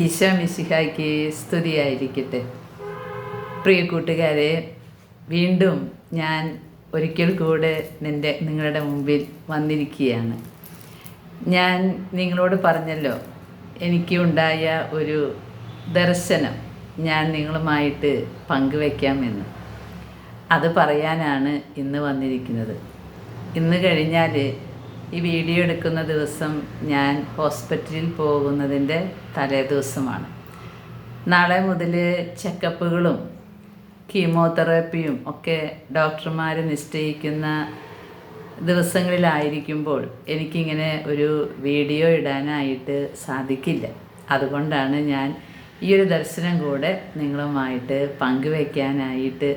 ഈശോ മിശിഹായ്ക്ക് സ്തുതിയായിരിക്കട്ടെ. പ്രിയ കൂട്ടുകാരെ വീണ്ടും ഞാൻ ഒരിക്കൽ കൂടെ നിന്റെ നിങ്ങളുടെ മുമ്പിൽ വന്നിരിക്കുകയാണ്. ഞാൻ നിങ്ങളോട് പറഞ്ഞല്ലോ എനിക്ക് ഉണ്ടായ ഒരു ദർശനം ഞാൻ നിങ്ങളുമായിട്ട് പങ്കുവയ്ക്കാമെന്ന് അത് പറയാനാണ് ഇന്ന് വന്നിരിക്കുന്നത്. ഇന്ന് കഴിഞ്ഞാൽ ഈ വീഡിയോ എടുക്കുന്ന ദിവസം ഞാൻ ഹോസ്പിറ്റലിൽ പോകുന്നതിന്റെ തലേ ദിവസമാണ് നാളെ മുതൽ ചെക്കപ്പുകളും കീമോതെറാപ്പിയും ഒക്കെ ഡോക്ടർമാർ നിശ്ചയിക്കുന്ന ദിവസങ്ങളിലായിരിക്കുമ്പോൾ എനിക്കിങ്ങനെ ഒരു വീഡിയോ ഇടാനായിട്ട് സാധിക്കില്ല. അതുകൊണ്ടാണ് ഞാൻ ഈ ഒരു ദർശനം കൂടെ നിങ്ങളുമായിട്ട് പങ്കുവയ്ക്കാനായിട്ട്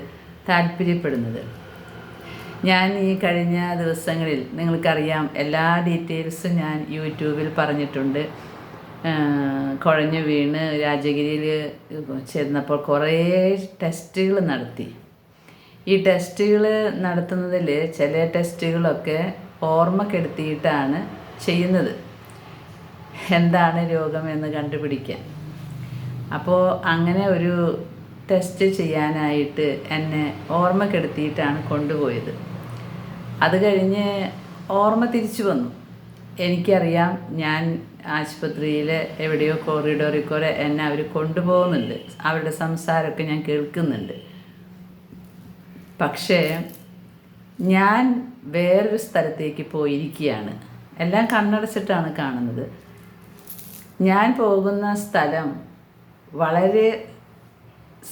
താല്പര്യപ്പെടുന്നത്. ഞാൻ ഈ കഴിഞ്ഞ ദിവസങ്ങളിൽ നിങ്ങൾക്കറിയാം എല്ലാ ഡീറ്റെയിൽസും ഞാൻ യൂട്യൂബിൽ പറഞ്ഞിട്ടുണ്ട്. കുഴഞ്ഞു വീണ് രാജഗിരിയിൽ ചെന്നപ്പോൾ കുറേ ടെസ്റ്റുകൾ നടത്തി. ഈ ടെസ്റ്റുകൾ നടത്തുന്നതിൽ ചില ടെസ്റ്റുകളൊക്കെ ഓർമ്മക്കെടുത്തിയിട്ടാണ് ചെയ്യുന്നത്. എന്താണ് രോഗമെന്ന് കണ്ടുപിടിക്കാൻ. അപ്പോൾ അങ്ങനെ ഒരു ടെസ്റ്റ് ചെയ്യാനായിട്ട് എന്നെ ഓർമ്മക്കെടുത്തിയിട്ടാണ് കൊണ്ടുപോയത്. അത് കഴിഞ്ഞ് ഓർമ്മ തിരിച്ചു വന്നു. എനിക്കറിയാം ഞാൻ ആശുപത്രിയിൽ എവിടെയോ കോറിഡോറിൽ കൂടെ എന്നെ അവർ കൊണ്ടുപോകുന്നുണ്ട്. അവരുടെ സംസാരമൊക്കെ ഞാൻ കേൾക്കുന്നുണ്ട്. പക്ഷേ ഞാൻ വേറൊരു സ്ഥലത്തേക്ക് പോയിരിക്കുകയാണ്. എല്ലാം കണ്ണടച്ചിട്ടാണ് കാണുന്നത്. ഞാൻ പോകുന്ന സ്ഥലം വളരെ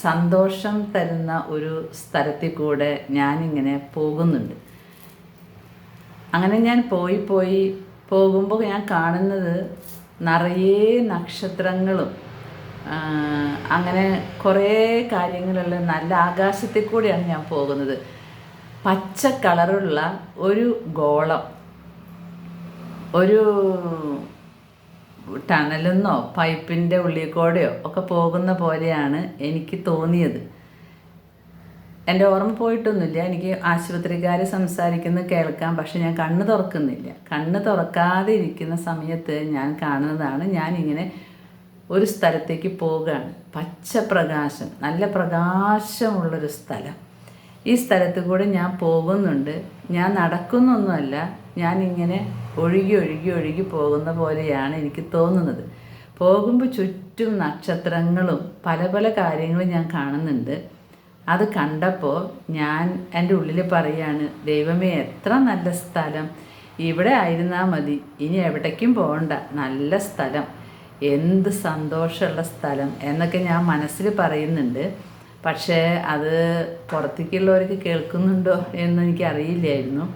സന്തോഷം തരുന്ന ഒരു സ്ഥലത്തിൽ കൂടെ ഞാനിങ്ങനെ പോകുന്നുണ്ട്. അങ്ങനെ ഞാൻ പോയി പോയി പോകുമ്പോൾ ഞാൻ കാണുന്നത് നിറയെ നക്ഷത്രങ്ങളും. അങ്ങനെ കുറേ കാര്യങ്ങളുള്ള നല്ല ആകാശത്തിൽ കൂടിയാണ് ഞാൻ പോകുന്നത്. പച്ച കളറുള്ള ഒരു ഗോളം ഒരു ടണലെന്നോ പൈപ്പിന്റെ ഉള്ളിൽ കൂടെയോ ഒക്കെ പോകുന്ന പോലെയാണ് എനിക്ക് തോന്നിയത്. എന്റെ ഓർമ്മ പോയിട്ടൊന്നുമില്ല. എനിക്ക് ആശുപത്രിക്കാർ സംസാരിക്കുന്നത് കേൾക്കാം. പക്ഷെ ഞാൻ കണ്ണ് തുറക്കുന്നില്ല. കണ്ണ് തുറക്കാതെ ഇരിക്കുന്ന സമയത്ത് ഞാൻ കാണുന്നതാണ് ഞാനിങ്ങനെ ഒരു സ്ഥലത്തേക്ക് പോവുകയാണ് പച്ച പ്രകാശം നല്ല പ്രകാശമുള്ളൊരു സ്ഥലം. ഈ സ്ഥലത്ത് കൂടെ ഞാൻ പോകുന്നുണ്ട്. ഞാൻ നടക്കുന്നൊന്നുമല്ല. ഞാനിങ്ങനെ ഒഴുകി ഒഴുകി ഒഴുകി പോകുന്ന പോലെയാണ് എനിക്ക് തോന്നുന്നത്. പോകുമ്പോൾ ചുറ്റും നക്ഷത്രങ്ങളും പല പല കാര്യങ്ങളും ഞാൻ കാണുന്നുണ്ട്. അത് കണ്ടപ്പോൾ ഞാൻ എന്റെ ഉള്ളിൽ പറയാണ് ദൈവമേ എത്ര നല്ല സ്ഥലം. ഇവിടെ ആയിരുന്നാൽ മതി. ഇനി എവിടേക്കും പോകണ്ട നല്ല സ്ഥലം. എന്ത് സന്തോഷമുള്ള സ്ഥലം. എന്നൊക്കെ ഞാൻ മനസ്സിൽ പറയുന്നുണ്ട്. പക്ഷേ അത് പുറത്തേക്കുള്ളവർക്ക് കേൾക്കുന്നുണ്ടോ എന്ന് എനിക്കറിയില്ലായിരുന്നു.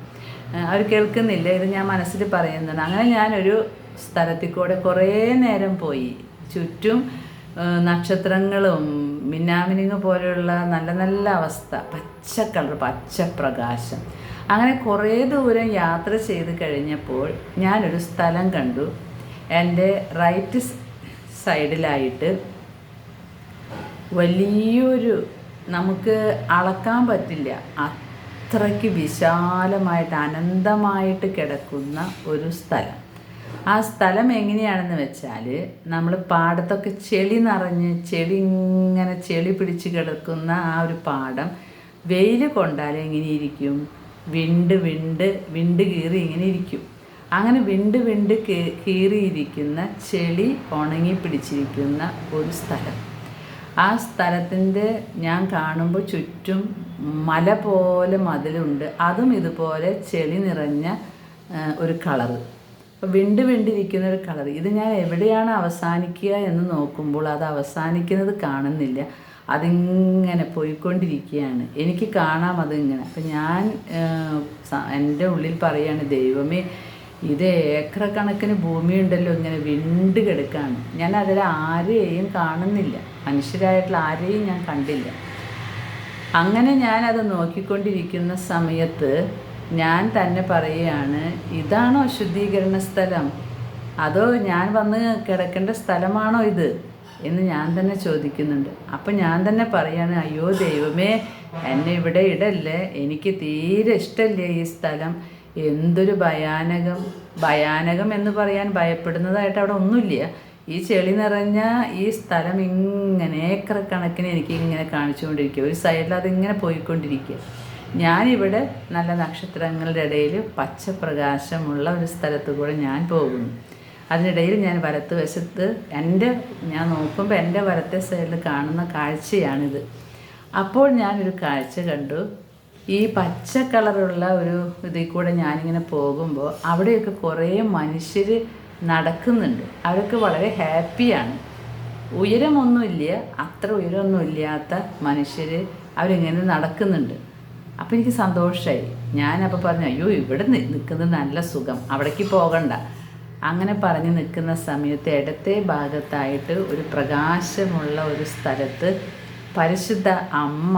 അവർ കേൾക്കുന്നില്ല. ഇത് ഞാൻ മനസ്സിൽ പറയുന്നുണ്ട്. അങ്ങനെ ഞാനൊരു സ്ഥലത്തിൽ കൂടെ കുറേ നേരം പോയി. ചുറ്റും നക്ഷത്രങ്ങളും മിന്നാമിനിങ് പോലെയുള്ള നല്ല നല്ല അവസ്ഥ പച്ച കളർ പച്ച പ്രകാശം അങ്ങനെ കുറേ ദൂരം യാത്ര ചെയ്ത് കഴിഞ്ഞപ്പോൾ ഞാനൊരു സ്ഥലം കണ്ടു. എന്റെ റൈറ്റ് സൈഡിലായിട്ട് വലിയൊരു നമുക്ക് അളക്കാൻ പറ്റില്ല. അത്രയ്ക്ക് വിശാലമായിട്ട് അനന്തമായിട്ട് കിടക്കുന്ന ഒരു സ്ഥലം. ആ സ്ഥലം എങ്ങനെയാണെന്ന് വെച്ചാൽ നമ്മൾ പാടത്തൊക്കെ ചെളി നിറഞ്ഞ് ചെളി ഇങ്ങനെ ചെളി പിടിച്ച് കിടക്കുന്ന ആ ഒരു പാടം വെയിൽ കൊണ്ടാൽ എങ്ങനെ ഇരിക്കും വിണ്ട് വിണ്ട് വിണ്ട് കീറി ഇങ്ങനെ ഇരിക്കും. അങ്ങനെ വിണ്ട് വിണ്ട് കീറിയിരിക്കുന്ന ചെളി ഉണങ്ങി പിടിച്ചിരിക്കുന്ന ഒരു സ്ഥലം. ആ സ്ഥലത്തിന്റെ ഞാൻ കാണുമ്പോൾ ചുറ്റും മല പോലെ മതിലുണ്ട്. അതും ഇതുപോലെ ചെളി നിറഞ്ഞ ഒരു കളറ്. വിണ്ട് വിണ്ടിരിക്കുന്ന ഒരു കളർ. ഇത് ഞാൻ എവിടെയാണ് അവസാനിക്കുക എന്ന് നോക്കുമ്പോൾ അത് അവസാനിക്കുന്നത് കാണുന്നില്ല. അതിങ്ങനെ പോയിക്കൊണ്ടിരിക്കുകയാണ്. എനിക്ക് കാണാം അതിങ്ങനെ. അപ്പം ഞാൻ എന്റെ ഉള്ളിൽ പറയാണ് ദൈവമേ ഇത് ഏക്കറക്കണക്കിന് കണക്കിന് ഭൂമിയുണ്ടല്ലോ ഇങ്ങനെ വിണ്ട് കിടക്കാണ്. ഞാൻ അതിൽ ആരെയും കാണുന്നില്ല. മനുഷ്യരായിട്ടുള്ള ആരെയും ഞാൻ കണ്ടില്ല. അങ്ങനെ ഞാനത് നോക്കിക്കൊണ്ടിരിക്കുന്ന സമയത്ത് ഞാൻ തന്നെ പറയുകയാണ് ഇതാണോ ശുദ്ധീകരണ സ്ഥലം? അതോ ഞാൻ വന്ന് കിടക്കേണ്ട സ്ഥലമാണോ ഇത്? എന്ന് ഞാൻ തന്നെ ചോദിക്കുന്നുണ്ട്. അപ്പം ഞാൻ തന്നെ പറയാണ് അയ്യോ ദൈവമേ എന്നെ ഇവിടെ ഇടല്ലേ? എനിക്ക് തീരെ ഇഷ്ടമല്ലേ ഈ സ്ഥലം? എന്തൊരു ഭയാനകം. ഭയാനകം എന്ന് പറയാൻ ഭയപ്പെടുന്നതായിട്ട് അവിടെ ഒന്നുമില്ല. ഈ ചെളി നിറഞ്ഞ ഈ സ്ഥലം ഇങ്ങനെ ഏക്കർ കണക്കിന് എനിക്ക് ഇങ്ങനെ കാണിച്ചുകൊണ്ടിരിക്കുക. ഒരു സൈഡിൽ അതിങ്ങനെ പോയിക്കൊണ്ടിരിക്കുക. ഞാനിവിടെ നല്ല നക്ഷത്രങ്ങളുടെ ഇടയിൽ പച്ചപ്രകാശമുള്ള ഒരു സ്ഥലത്ത് കൂടെ ഞാൻ പോകുന്നു. അതിനിടയിൽ ഞാൻ വലത്ത് വശത്ത് എന്റെ ഞാൻ നോക്കുമ്പോൾ എന്റെ വലത്തെ സൈഡിൽ കാണുന്ന കാഴ്ചയാണിത്. അപ്പോൾ ഞാനൊരു കാഴ്ച കണ്ടു. ഈ പച്ച കളറുള്ള ഒരു ഇതിൽ കൂടെ ഞാനിങ്ങനെ പോകുമ്പോൾ അവിടെയൊക്കെ കുറേ മനുഷ്യർ നടക്കുന്നുണ്ട്. അവരൊക്കെ വളരെ ഹാപ്പിയാണ്. ഉയരമൊന്നുമില്ല അത്ര ഉയരമൊന്നുമില്ലാത്ത മനുഷ്യർ അവരിങ്ങനെ നടക്കുന്നുണ്ട്. അപ്പോൾ എനിക്ക് സന്തോഷമായി ഞാനപ്പോൾ പറഞ്ഞു അയ്യോ ഇവിടെ നിൽക്കുന്നത് നല്ല സുഖം. അവിടേക്ക് പോകണ്ട. അങ്ങനെ പറഞ്ഞ് നിൽക്കുന്ന സമയത്ത് ഇടത്തെ ഭാഗത്തായിട്ട് ഒരു പ്രകാശമുള്ള ഒരു സ്ഥലത്ത് പരിശുദ്ധ അമ്മ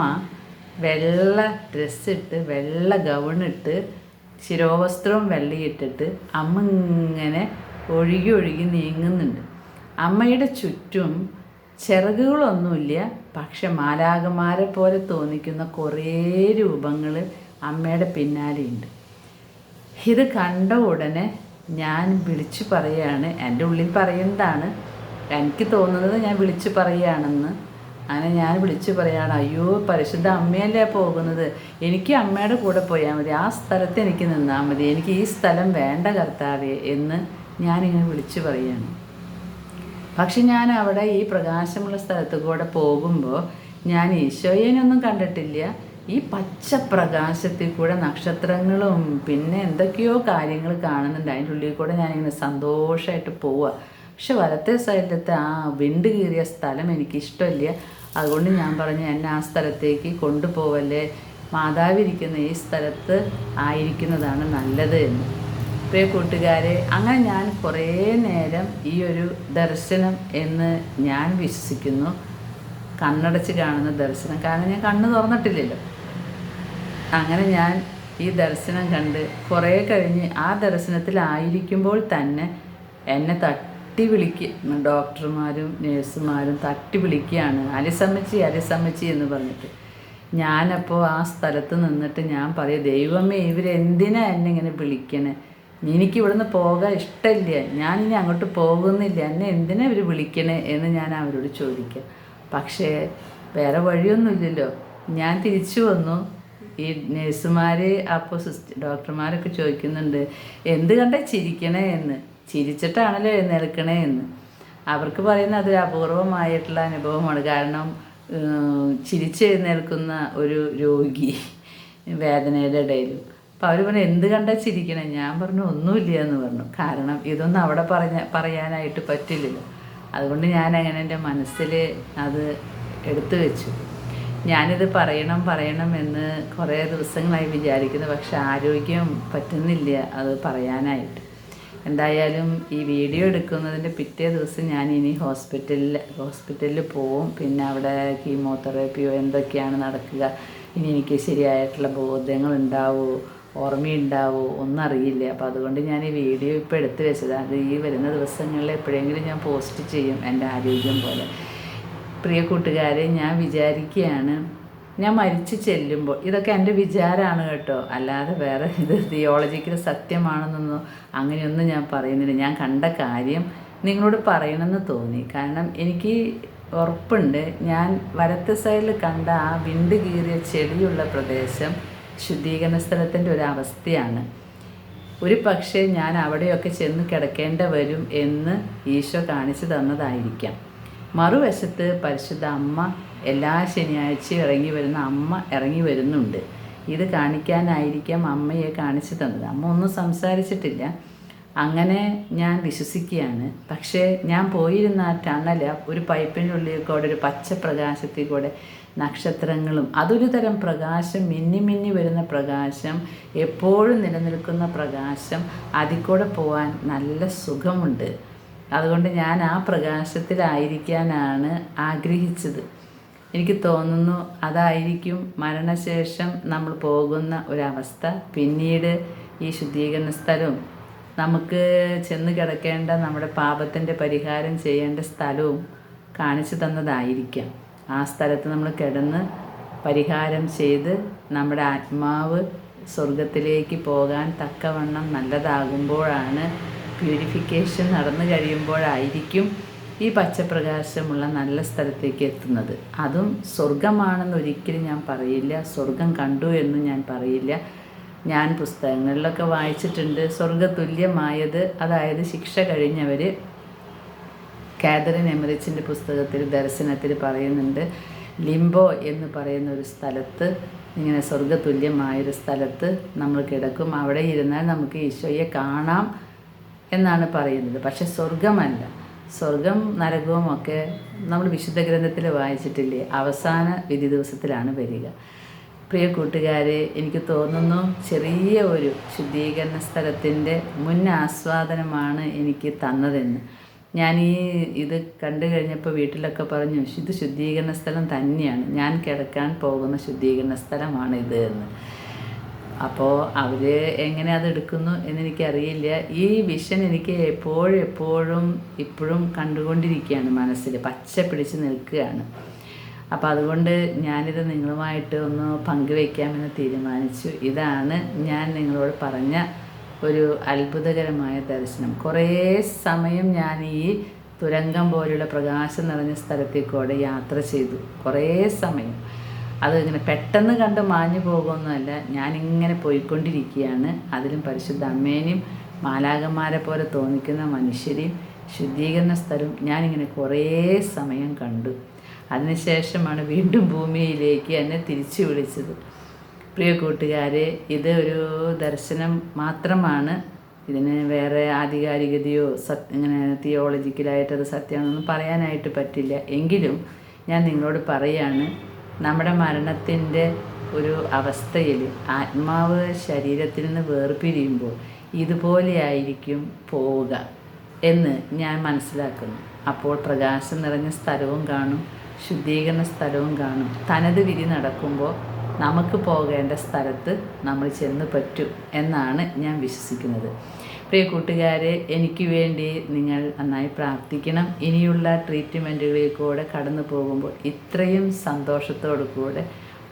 വെള്ള ഡ്രസ്സിട്ട് വെള്ള ഗൗണിട്ട് ശിരോവസ്ത്രവും വെള്ളയിട്ടിട്ട് അമ്മ ഇങ്ങനെ ഒഴുകി ഒഴുകി നീങ്ങുന്നുണ്ട്. അമ്മയുടെ ചുറ്റും ചിറകുകളൊന്നുമില്ല. പക്ഷെ മാലാകമാരെ പോലെ തോന്നിക്കുന്ന കുറേ രൂപങ്ങൾ അമ്മയുടെ പിന്നാലെയുണ്ട്. ഇത് കണ്ട ഉടനെ ഞാൻ വിളിച്ചു പറയുകയാണ് എന്റെ ഉള്ളിൽ പറയുന്നതാണ്. എനിക്ക് തോന്നുന്നത് ഞാൻ വിളിച്ചു പറയുകയാണെന്ന് അങ്ങനെ ഞാൻ വിളിച്ചു പറയാണ് അയ്യോ പരിശുദ്ധ അമ്മയല്ലേ പോകുന്നത്? എനിക്ക് അമ്മയുടെ കൂടെ പോയാൽ മതി. ആ സ്ഥലത്ത് എനിക്ക് നിന്നാൽ മതി. എനിക്ക് ഈ സ്ഥലം വേണ്ട കർത്താവേ എന്ന് ഞാനിങ്ങനെ വിളിച്ചു പറയുകയാണ് പക്ഷെ ഞാൻ അവിടെ ഈ പ്രകാശമുള്ള സ്ഥലത്ത് കൂടെ പോകുമ്പോൾ ഞാൻ ഈശോയേനൊന്നും കണ്ടിട്ടില്ല. ഈ പച്ച പ്രകാശത്തിൽ കൂടെ നക്ഷത്രങ്ങളും പിന്നെ എന്തൊക്കെയോ കാര്യങ്ങൾ കാണുന്നുണ്ട്. അതിന്റെ ഉള്ളിൽ കൂടെ ഞാനിങ്ങനെ സന്തോഷമായിട്ട് പോവുക പക്ഷെ വലത്തെ സൈഡിലത്തെ ആ വിണ്ട് കീറിയ സ്ഥലം എനിക്ക് ഇഷ്ടമില്ല അതുകൊണ്ട് ഞാൻ പറഞ്ഞു എന്നെ ആ സ്ഥലത്തേക്ക് കൊണ്ടുപോവല്ലേ? മാതാവിരിക്കുന്ന ഈ സ്ഥലത്ത് ആയിരിക്കുന്നതാണ് നല്ലത് എന്ന്. പ്രിയ കൂട്ടുകാരെ അങ്ങനെ ഞാൻ കുറേ നേരം ഈ ഒരു ദർശനം എന്ന് ഞാൻ വിശ്വസിക്കുന്നു. കണ്ണടച്ച് കാണുന്ന ദർശനം. കാരണം ഞാൻ കണ്ണ് തുറന്നിട്ടില്ലല്ലോ. അങ്ങനെ ഞാൻ ഈ ദർശനം കണ്ട് കുറേ കഴിഞ്ഞ് ആ ദർശനത്തിലായിരിക്കുമ്പോൾ തന്നെ എന്നെ തട്ടി വിളിക്കുക ഡോക്ടർമാരും നേഴ്സുമാരും തട്ടി വിളിക്കുകയാണ്. അലിസമ്മച്ചി അലിസമ്മച്ചി എന്ന് പറഞ്ഞിട്ട്. ഞാനപ്പോൾ ആ സ്ഥലത്ത് നിന്നിട്ട് ഞാൻ പറയും ദൈവമേ ഇവരെന്തിനാ എന്നെ ഇങ്ങനെ വിളിക്കണേ? എനിക്ക് ഇവിടുന്ന് പോകാൻ ഇഷ്ടമില്ല. ഞാനിനി അങ്ങോട്ട് പോകുന്നില്ല. എന്നെ എന്തിനാ ഇവർ വിളിക്കണേ എന്ന് ഞാൻ അവരോട് ചോദിക്കാം. പക്ഷേ വേറെ വഴിയൊന്നുമില്ലല്ലോ. ഞാൻ തിരിച്ചു വന്നു. ഈ നഴ്സുമാർ അപ്പോൾ സിസ്റ്റർ ഡോക്ടർമാരൊക്കെ ചോദിക്കുന്നുണ്ട് എന്ത് കണ്ടാൽ ചിരിക്കണേ എന്ന്? ചിരിച്ചിട്ടാണല്ലോ എഴുന്നേൽക്കണേ എന്ന്? അവർക്ക് പറയുന്ന അതൊരു അപൂർവമായിട്ടുള്ള അനുഭവമാണ്. കാരണം ചിരിച്ചെഴുന്നേൽക്കുന്ന ഒരു രോഗി വേദനയുടെ ഇടയിലും അപ്പോൾ അവർ പറഞ്ഞു എന്ത് കണ്ടാ ചിരിക്കണേ? ഞാൻ പറഞ്ഞു ഒന്നുമില്ല എന്ന് പറഞ്ഞു. കാരണം ഇതൊന്നും അവിടെ പറഞ്ഞ പറയാനായിട്ട് പറ്റില്ലല്ലോ. അതുകൊണ്ട് ഞാൻ അങ്ങനെ എന്റെ മനസ്സിൽ അത് എടുത്തു വെച്ചു. ഞാനിത് പറയണം പറയണം എന്ന് കുറേ ദിവസങ്ങളായി വിചാരിക്കുന്നു. പക്ഷെ ആരോഗ്യം പറ്റുന്നില്ല അത് പറയാനായിട്ട്. എന്തായാലും ഈ വീഡിയോ എടുക്കുന്നതിന്റെ പിറ്റേ ദിവസം ഞാൻ ഇനി ഹോസ്പിറ്റലിൽ ഹോസ്പിറ്റലിൽ പോവും. പിന്നെ അവിടെ കീമോതെറാപ്പിയോ എന്തൊക്കെയാണ് നടക്കുക? ഇനി എനിക്ക് ശരിയായിട്ടുള്ള ബോധ്യങ്ങൾ ഉണ്ടാവുമോ ഓർമ്മയുണ്ടാവുമോ ഒന്നറിയില്ല. അപ്പോൾ അതുകൊണ്ട് ഞാൻ ഈ വീഡിയോ ഇപ്പോൾ എടുത്ത് വെച്ചത്. അത് ഈ വരുന്ന ദിവസങ്ങളിൽ എപ്പോഴെങ്കിലും ഞാൻ പോസ്റ്റ് ചെയ്യും എന്റെ ആരോഗ്യം പോലെ. പ്രിയ കൂട്ടുകാരെ ഞാൻ വിചാരിക്കുകയാണ് ഞാൻ മരിച്ചു ചെല്ലുമ്പോൾ ഇതൊക്കെ എന്റെ വിചാരമാണ് കേട്ടോ. അല്ലാതെ വേറെ ഇത് തിയോളജിക്കൽ സത്യമാണെന്നൊന്നും അങ്ങനെയൊന്നും ഞാൻ പറയുന്നില്ല. ഞാൻ കണ്ട കാര്യം നിങ്ങളോട് പറയണമെന്ന് തോന്നി. കാരണം എനിക്ക് ഉറപ്പുണ്ട്. ഞാൻ വരത്തെ സൈഡിൽ കണ്ട ആ വിണ്ട് കീറിയ ചെടിയുള്ള പ്രദേശം ശുദ്ധീകരണ സ്ഥലത്തിന്റെ ഒരു അവസ്ഥയാണ്. ഒരു പക്ഷേ ഞാൻ അവിടെയൊക്കെ ചെന്ന് കിടക്കേണ്ട വരും എന്ന് ഈശോ കാണിച്ചു തന്നതായിരിക്കാം. മറുവശത്ത് പരിശുദ്ധ അമ്മ എല്ലാ ശനിയാഴ്ചയും ഇറങ്ങി വരുന്ന അമ്മ ഇറങ്ങി വരുന്നുണ്ട്. ഇത് കാണിക്കാനായിരിക്കാം അമ്മയെ കാണിച്ചു തന്നത്. അമ്മ ഒന്നും സംസാരിച്ചിട്ടില്ല. അങ്ങനെ ഞാൻ വിശ്വസിക്കുകയാണ്. പക്ഷേ ഞാൻ പോയിരുന്ന ആ ടണൽ ഒരു പൈപ്പിന്റെ ഉള്ളിൽ കൂടെ ഒരു പച്ച പ്രകാശത്തിൽ കൂടെ നക്ഷത്രങ്ങളും അതൊരു തരം പ്രകാശം മിന്നി മിന്നി വരുന്ന പ്രകാശം എപ്പോഴും നിലനിൽക്കുന്ന പ്രകാശം അതിൽ കൂടെ പോകാൻ നല്ല സുഖമുണ്ട്. അതുകൊണ്ട് ഞാൻ ആ പ്രകാശത്തിലായിരിക്കാനാണ് ആഗ്രഹിച്ചത്. എനിക്ക് തോന്നുന്നു അതായിരിക്കും മരണശേഷം നമ്മൾ പോകുന്ന ഒരവസ്ഥ. പിന്നീട് ഈ ശുദ്ധീകരണ സ്ഥലവും നമുക്ക് ചെന്ന് കിടക്കേണ്ട നമ്മുടെ പാപത്തിന്റെ പരിഹാരം ചെയ്യേണ്ട സ്ഥലവും കാണിച്ചു തന്നതായിരിക്കാം. ആ സ്ഥലത്ത് നമ്മൾ കിടന്ന് പരിഹാരം ചെയ്ത് നമ്മുടെ ആത്മാവ് സ്വർഗത്തിലേക്ക് പോകാൻ തക്കവണ്ണം നല്ലതാകുമ്പോഴാണ് പ്യൂരിഫിക്കേഷൻ നടന്നു കഴിയുമ്പോഴായിരിക്കും ഈ പച്ചപ്രകാശമുള്ള നല്ല സ്ഥലത്തേക്ക് എത്തുന്നത്. അതും സ്വർഗമാണെന്ന് ഒരിക്കലും ഞാൻ പറയില്ല. സ്വർഗം കണ്ടു എന്ന് ഞാൻ പറയില്ല. ഞാൻ പുസ്തകങ്ങളിലൊക്കെ വായിച്ചിട്ടുണ്ട്. സ്വർഗതുല്യമായത് അതായത് ശിക്ഷ കഴിഞ്ഞവർ കാതറിൻ എമറിച്ചിന്റെ പുസ്തകത്തിൽ ദർശനത്തിൽ പറയുന്നുണ്ട് ലിംബോ എന്ന് പറയുന്ന ഒരു സ്ഥലത്ത് ഇങ്ങനെ സ്വർഗതുല്യമായൊരു സ്ഥലത്ത് നമ്മൾ കിടക്കും. അവിടെ ഇരുന്നാൽ നമുക്ക് ഈശോയെ കാണാം എന്നാണ് പറയുന്നത്. പക്ഷെ സ്വർഗമല്ല സ്വർഗം നരകവും ഒക്കെ നമ്മൾ വിശുദ്ധ ഗ്രന്ഥത്തിൽ വായിച്ചിട്ടില്ലേ? അവസാന വിധി ദിവസത്തിലാണ് വരിക. പ്രിയ കൂട്ടുകാരെ എനിക്ക് തോന്നുന്നു ചെറിയ ഒരു ശുദ്ധീകരണ സ്ഥലത്തിന്റെ മുൻ ആസ്വാദനമാണ് എനിക്ക് തന്നതെന്ന്. ഞാൻ ഈ ഇത് കണ്ടു കഴിഞ്ഞപ്പോൾ വീട്ടിലൊക്കെ പറഞ്ഞു ഇത് ശുദ്ധീകരണ സ്ഥലം തന്നെയാണ്. ഞാൻ കിടക്കാൻ പോകുന്ന ശുദ്ധീകരണ സ്ഥലമാണ് ഇത് എന്ന്. അപ്പോൾ അവർ എങ്ങനെ അത് എടുക്കുന്നു എന്നെനിക്കറിയില്ല. ഈ വിഷൻ എനിക്ക് എപ്പോഴും എപ്പോഴും ഇപ്പോഴും കണ്ടുകൊണ്ടിരിക്കുകയാണ് മനസ്സിൽ പച്ച പിടിച്ച് നിൽക്കുകയാണ്. അപ്പോൾ അതുകൊണ്ട് ഞാനിത് നിങ്ങളുമായിട്ട് ഒന്ന് പങ്കുവയ്ക്കാമെന്ന് തീരുമാനിച്ചു. ഇതാണ് ഞാൻ നിങ്ങളോട് പറഞ്ഞ ഒരു അത്ഭുതകരമായ ദർശനം. കുറേ സമയം ഞാൻ ഈ തുരങ്കം പോലുള്ള പ്രകാശം നിറഞ്ഞ സ്ഥലത്തേക്കൂടെ യാത്ര ചെയ്തു. കുറേ സമയം. അത് ഇങ്ങനെ പെട്ടെന്ന് കണ്ട് മാഞ്ഞു പോകുമെന്നല്ല ഞാനിങ്ങനെ പോയിക്കൊണ്ടിരിക്കുകയാണ്. അതിലും പരിശുദ്ധ അമ്മേനെയും മാലാകന്മാരെ പോലെ തോന്നിക്കുന്ന മനുഷ്യരെയും ശുദ്ധീകരണ സ്ഥലവും ഞാനിങ്ങനെ കുറേ സമയം കണ്ടു. അതിനുശേഷമാണ് വീണ്ടും ഭൂമിയിലേക്ക് എന്നെ തിരിച്ചു വിളിച്ചത്. പ്രിയ കൂട്ടുകാരെ ഇത് ഒരു ദർശനം മാത്രമാണ്. ഇതിന് വേറെ ആധികാരികതയോ സത് ഇങ്ങനെ തിയോളജിക്കലായിട്ട് അത് സത്യമാണെന്നൊന്നും പറയാനായിട്ട് പറ്റില്ല. എങ്കിലും ഞാൻ നിങ്ങളോട് പറയാണ് നമ്മുടെ മരണത്തിന്റെ ഒരു അവസ്ഥയിൽ ആത്മാവ് ശരീരത്തിൽ നിന്ന് വേർപിരിയുമ്പോൾ ഇതുപോലെയായിരിക്കും പോവുക എന്ന് ഞാൻ മനസ്സിലാക്കുന്നു. അപ്പോൾ പ്രകാശം നിറഞ്ഞ സ്ഥലവും കാണും ശുദ്ധീകരണ സ്ഥലവും കാണും. തനത് വിധി നടക്കുമ്പോൾ നമുക്ക് പോകേണ്ട സ്ഥലത്ത് നമ്മൾ ചെന്ന് പറ്റും എന്നാണ് ഞാൻ വിശ്വസിക്കുന്നത്. പ്രിയ കൂട്ടുകാരെ എനിക്ക് വേണ്ടി നിങ്ങൾ നന്നായി പ്രാർത്ഥിക്കണം. ഇനിയുള്ള ട്രീറ്റ്മെന്റുകളിൽ കൂടെ കടന്നു പോകുമ്പോൾ ഇത്രയും സന്തോഷത്തോടു കൂടെ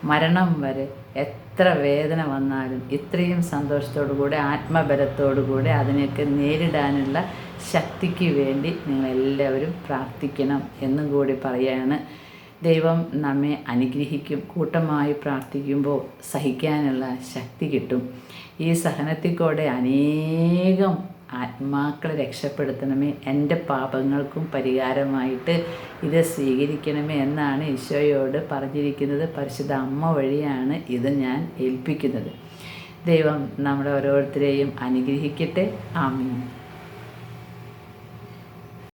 മരണം വരെ എത്ര വേദന വന്നാലും ഇത്രയും സന്തോഷത്തോടു കൂടെ ആത്മബലത്തോടു കൂടെ അതിനെയൊക്കെ നേരിടാനുള്ള ശക്തിക്ക് വേണ്ടി നിങ്ങളെല്ലാവരും പ്രാർത്ഥിക്കണം എന്നും കൂടി പറയാണ് ദൈവം നമ്മെ അനുഗ്രഹിക്കും കൂട്ടമായി പ്രാർത്ഥിക്കുമ്പോൾ സഹിക്കാനുള്ള ശക്തി കിട്ടും. ഈ സഹനത്തിൽ കൂടെ അനേകം ആത്മാക്കളെ രക്ഷപ്പെടുത്തണമേ. എന്റെ പാപങ്ങൾക്കും പരിഹാരമായിട്ട് ഇത് സ്വീകരിക്കണമേ എന്നാണ് ഈശോയോട് പറഞ്ഞിരിക്കുന്നത്. പരിശുദ്ധ അമ്മ വഴിയാണ് ഇത് ഞാൻ ഏൽപ്പിക്കുന്നത്. ദൈവം നമ്മുടെ ഓരോരുത്തരെയും അനുഗ്രഹിക്കട്ടെ. ആമീൻ.